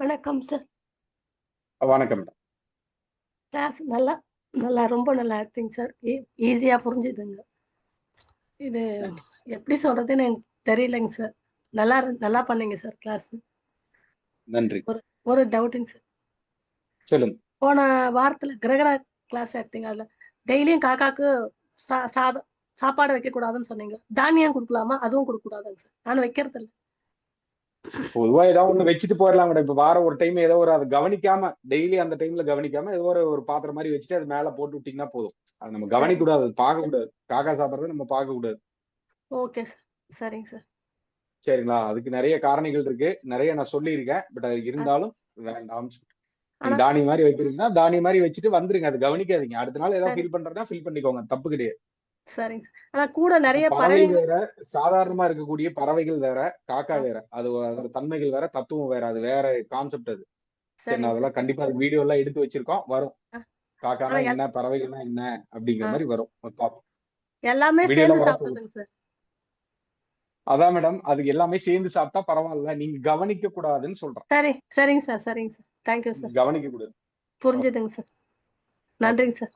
வணக்கம் சார் வணக்கம். கிளாஸ் நல்லா நல்லா ரொம்ப நல்லா எடுத்தீங்க சார் ஈஸியாக புரிஞ்சுதுங்க. இது எப்படி சொல்றதுன்னு எனக்கு தெரியலைங்க சார் நல்லா நல்லா பண்ணீங்க சார் கிளாஸ் நன்றி. ஒரு டவுட்டுங்க சார் சொல்லுங்க. போன வாரத்தில் கிரகண கிளாஸ் எடுத்தீங்க அதில் டெய்லியும் காக்காக்கு சா சாதம் சாப்பாடு வைக்கக்கூடாதுன்னு சொன்னீங்க. தானியம் கொடுக்கலாமா? அதுவும் கொடுக்கக்கூடாதுங்க சார் நான் வைக்கிறது இல்லை பொதுவா ஏதாவது ஒண்ணு வச்சுட்டு போயிடலாம் மேடம். இப்ப வாரம் ஒரு டைம் ஏதோ ஒரு அதை கவனிக்காம டெய்லி அந்த டைம்ல கவனிக்காம ஏதோ ஒரு ஒரு பாத்திரம் மாதிரி வச்சுட்டு அது மேல போட்டு விட்டீங்கன்னா போதும். அது நம்ம கவனிக்க கூடாது அது பார்க்க கூடாது காக்கா சாப்பிடுறத நம்ம பார்க்க கூடாது ஓகே சார் சரிங்க சார் சரிங்களா? அதுக்கு நிறைய காரணிகள் இருக்கு. நிறைய நான் சொல்லியிருக்கேன். பட் அது இருந்தாலும் வேண்டாம் தானி மாதிரி வைக்கிறீங்கன்னா தானி மாதிரி வச்சுட்டு வந்துருங்க. அது கவனிக்காதீங்க. அடுத்த நாள் ஏதாவது. ஃபீல் பண்றதா ஃபீல் பண்ணிக்கோங்க. தப்பு கிடையாது. சரிங்க சார். ஆனால் கூட நிறைய பறவை பறவைங்க வேற சாதாரணமா இருக்கக்கூடிய பறவைகள் வேற காக்கா. வேற. அது அதோட தன்மைகள் வேற தத்துவம் வேற. அது வேற கான்செப்ட் அது. சரி அதெல்லாம் கண்டிப்பா அது வீடியோ எல்லாம் எடுத்து வச்சிருக்கோம். வரும். காக்கானா ஆனா எல்- என்ன பறவைகள்னா என்ன அப்படிங்கிற. மாதிரி வரும். பார்ப்போம் எல்லாமே சேர்ந்து. சாப்பிடுதுங்க சார். அதான் மேடம் அது எல்லாமே சேர்ந்து சாப்பிட்டா பரவாயில்ல. நீங்க கவனிக்க கூடாதுன்னு சொல்றேன். சரி சரிங்க சார் சரிங்க சார். தேங்க்யூ சார் கவனிக்க கூடாது. புரிஞ்சுதுங்க சார். நன்றிங்க சார்.